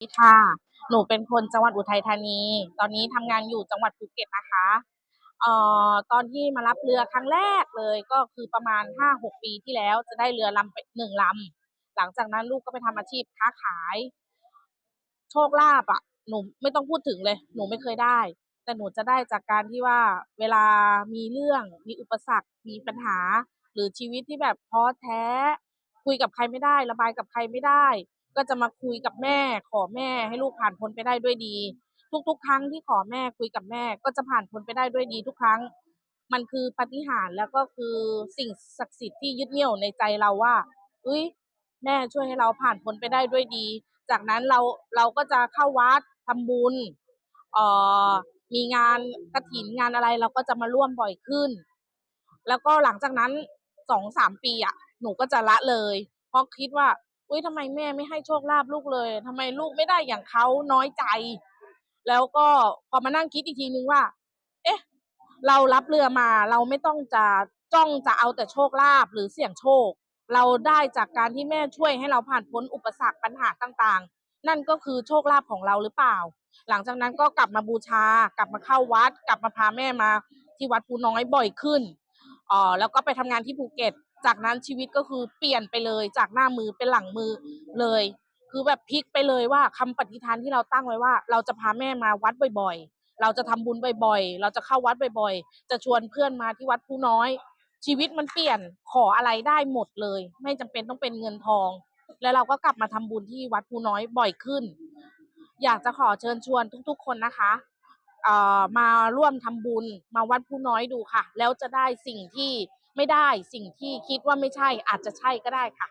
ดีค่ะ หนูเป็นคนจังหวัดอุทัยธานี ตอนนี้ทำงานอยู่จังหวัดภูเก็ตนะคะ เอ่อ ตอนที่มารับเรือครั้งแรกเลยก็คือประมาณห้าหกปีที่แล้วจะได้เรือลำไปหนึ่งลำ หลังจากนั้นลูกก็ไปทำอาชีพค้าขาย โชคลาภอะ หนูไม่ต้องพูดถึงเลย หนูไม่เคยได้ แต่หนูจะได้จากการที่ว่าเวลามีเรื่อง มีอุปสรรค มีปัญหา หรือชีวิตที่แบบท้อแท้ คุยกับใครไม่ได้ ระบายกับใครไม่ได้ ก็จะมาคุยกับแม่ ขอแม่ให้ลูกผ่านพ้นไปได้ด้วยดี ทุกๆ ครั้งที่ขอแม่คุยกับแม่ ก็จะผ่านพ้นไปได้ด้วยดีทุกครั้ง มันคือปาฏิหาริย์แล้วก็คือสิ่งศักดิ์สิทธิ์ที่ยึดเหนี่ยวในใจเราว่าเฮ้ย แม่ช่วยให้เราผ่านพ้นไปได้ด้วยดี จากนั้นเราเราก็จะเข้าวัดทำบุญเอ่อมีงานกฐินงานอะไรเราก็จะมาร่วมบ่อยขึ้น แล้วก็หลังจากนั้นสองสามปีอะหนูก็จะละเลย เพราะคิดว่า อุ้ยทำไมแม่ไม่ให้โชคลาภลูกเลยทำไมลูกไม่ได้อย่างเขาน้อยใจ แล้วก็พอมานั่งคิดอีกทีนึงว่า เอ๊ะ เรารับเรือมาเราไม่ต้องจะจ้องจะเอาแต่โชคลาภหรือเสี่ยงโชค เราได้จากการที่แม่ช่วยให้เราผ่านพ้นอุปสรรคปัญหาต่างๆ นั่นก็คือโชคลาภของเราหรือเปล่า หลังจากนั้นก็กลับมาบูชา กลับมาเข้าวัด กลับมาพาแม่มาที่วัดภูน้อยบ่อยขึ้นอ่อแล้วก็ไปทำงานที่ภูเก็ต จากนั้นชีวิตก็คือเปลี่ยนไปเลยจากหน้ามือเป็นหลังมือเลย คือแบบพลิกไปเลยว่าคำปฏิฐานที่เราตั้งไว้ว่า เราจะพาแม่มาวัดบ่อยๆ เราจะทำบุญบ่อยๆ เราจะเข้าวัดบ่อยๆ จะชวนเพื่อนมาที่วัดภูน้อย ชีวิตมันเปลี่ยนขออะไรได้หมดเลย ไม่จำเป็นต้องเป็นเงินทอง แล้วเราก็กลับมาทำบุญที่วัดภูน้อยบ่อยขึ้น อยากจะขอเชิญชวนทุก ๆ คนนะคะเอ่อมาร่วมทำบุญมาวัดภูน้อยดูค่ะ แล้วจะได้สิ่งที่ ไม่ได้สิ่งที่คิดว่าไม่ใช่อาจจะใช่ก็ได้ค่ะ